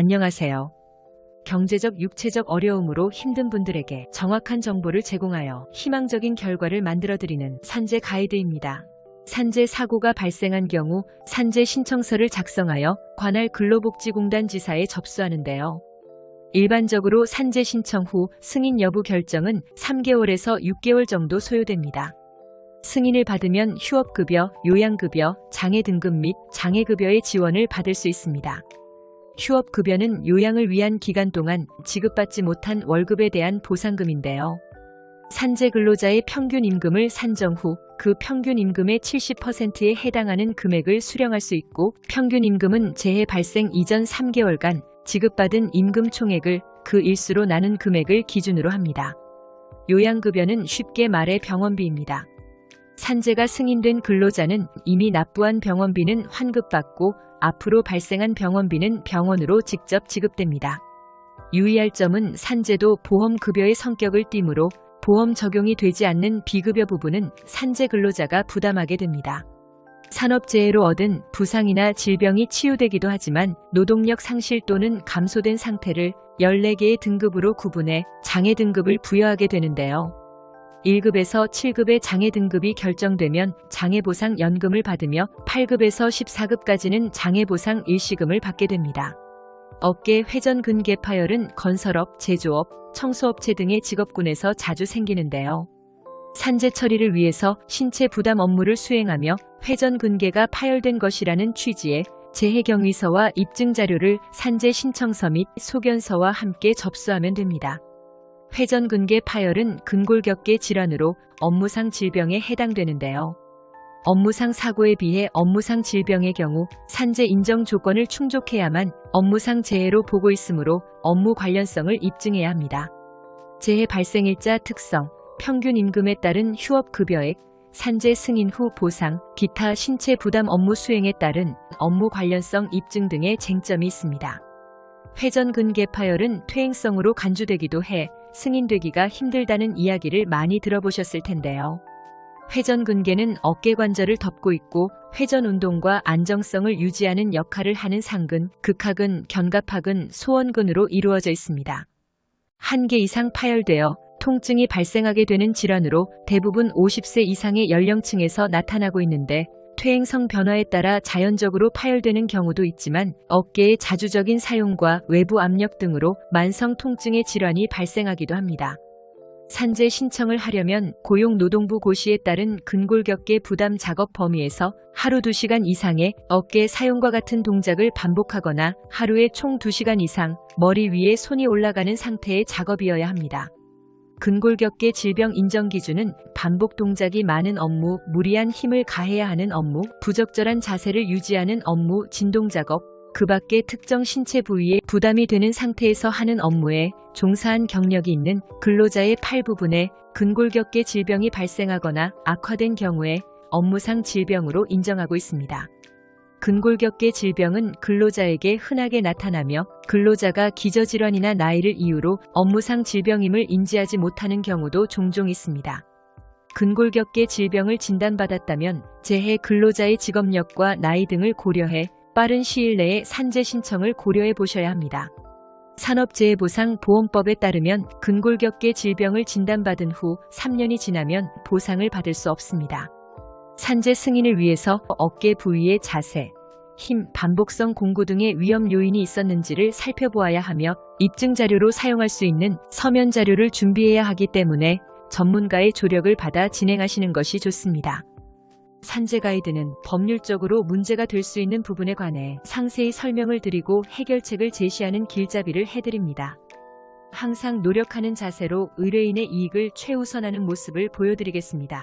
안녕하세요. 경제적, 육체적 어려움으로 힘든 분들에게 정확한 정보를 제공하여 희망적인 결과를 만들어드리는 산재 가이드입니다. 산재 사고가 발생한 경우 산재 신청서를 작성하여 관할 근로복지공단 지사에 접수하는데요. 일반적으로 산재 신청 후 승인 여부 결정은 3개월에서 6개월 정도 소요됩니다. 승인을 받으면 휴업급여, 요양급여, 장애 등급 및 장애급여의 지원을 받을 수 있습니다. 휴업급여는 요양을 위한 기간 동안 지급받지 못한 월급에 대한 보상금인데요. 산재 근로자의 평균 임금을 산정 후 그 평균 임금의 70%에 해당하는 금액을 수령할 수 있고 평균 임금은 재해 발생 이전 3개월간 지급받은 임금 총액을 그 일수로 나눈 금액을 기준으로 합니다. 요양급여는 쉽게 말해 병원비입니다. 산재가 승인된 근로자는 이미 납부한 병원비는 환급받고 앞으로 발생한 병원비는 병원으로 직접 지급됩니다. 유의할 점은 산재도 보험급여의 성격을 띠므로 보험 적용이 되지 않는 비급여 부분은 산재 근로자가 부담하게 됩니다. 산업재해로 얻은 부상이나 질병이 치유되기도 하지만 노동력 상실 또는 감소된 상태를 14개의 등급으로 구분해 장애 등급을 부여하게 되는데요. 1급에서 7급의 장애 등급이 결정되면 장애보상 연금을 받으며 8급에서 14급까지는 장애보상 일시금을 받게 됩니다. 어깨 회전 근개 파열은 건설업, 제조업, 청소업체 등의 직업군에서 자주 생기는데요. 산재 처리를 위해서 신체 부담 업무를 수행하며 회전 근개가 파열된 것이라는 취지의 재해 경위서와 입증 자료를 산재 신청서 및 소견서와 함께 접수하면 됩니다. 회전 근개 파열은 근골격계 질환으로 업무상 질병에 해당되는데요. 업무상 사고에 비해 업무상 질병의 경우 산재 인정 조건을 충족해야만 업무상 재해로 보고 있으므로 업무 관련성을 입증해야 합니다. 재해 발생일자 특성, 평균 임금에 따른 휴업 급여액, 산재 승인 후 보상, 기타 신체 부담 업무 수행에 따른 업무 관련성 입증 등의 쟁점이 있습니다. 회전 근개 파열은 퇴행성으로 간주되기도 해 승인되기가 힘들다는 이야기를 많이 들어보셨을 텐데요. 회전 근개는 어깨 관절을 덮고 있고 회전 운동과 안정성을 유지하는 역할을 하는 상근, 극하근, 견갑하근, 소원근으로 이루어져 있습니다. 한 개 이상 파열되어 통증이 발생하게 되는 질환으로 대부분 50세 이상의 연령층에서 나타나고 있는데 퇴행성 변화에 따라 자연적으로 파열되는 경우도 있지만 어깨의 자주적인 사용과 외부 압력 등으로 만성 통증의 질환이 발생하기도 합니다. 산재 신청을 하려면 고용노동부 고시에 따른 근골격계 부담 작업 범위에서 하루 2시간 이상의 어깨 사용과 같은 동작을 반복하거나 하루에 총 2시간 이상 머리 위에 손이 올라가는 상태의 작업이어야 합니다. 근골격계 질병 인정 기준은 반복 동작이 많은 업무, 무리한 힘을 가해야 하는 업무, 부적절한 자세를 유지하는 업무, 진동 작업, 그 밖에 특정 신체 부위에 부담이 되는 상태에서 하는 업무에 종사한 경력이 있는 근로자의 팔 부분에 근골격계 질병이 발생하거나 악화된 경우에 업무상 질병으로 인정하고 있습니다. 근골격계 질병은 근로자에게 흔하게 나타나며 근로자가 기저질환이나 나이를 이유로 업무상 질병임을 인지하지 못하는 경우도 종종 있습니다. 근골격계 질병을 진단받았다면 재해 근로자의 직업력과 나이 등을 고려해 빠른 시일 내에 산재 신청을 고려해 보셔야 합니다. 산업재해보상보험법에 따르면 근골격계 질병을 진단받은 후 3년이 지나면 보상을 받을 수 없습니다. 산재 승인을 위해서 어깨 부위의 자세, 힘, 반복성 공구 등의 위험 요인이 있었는지를 살펴보아야 하며 입증 자료로 사용할 수 있는 서면 자료를 준비해야 하기 때문에 전문가의 조력을 받아 진행하시는 것이 좋습니다. 산재 가이드는 법률적으로 문제가 될 수 있는 부분에 관해 상세히 설명을 드리고 해결책을 제시하는 길잡이를 해드립니다. 항상 노력하는 자세로 의뢰인의 이익을 최우선하는 모습을 보여드리겠습니다.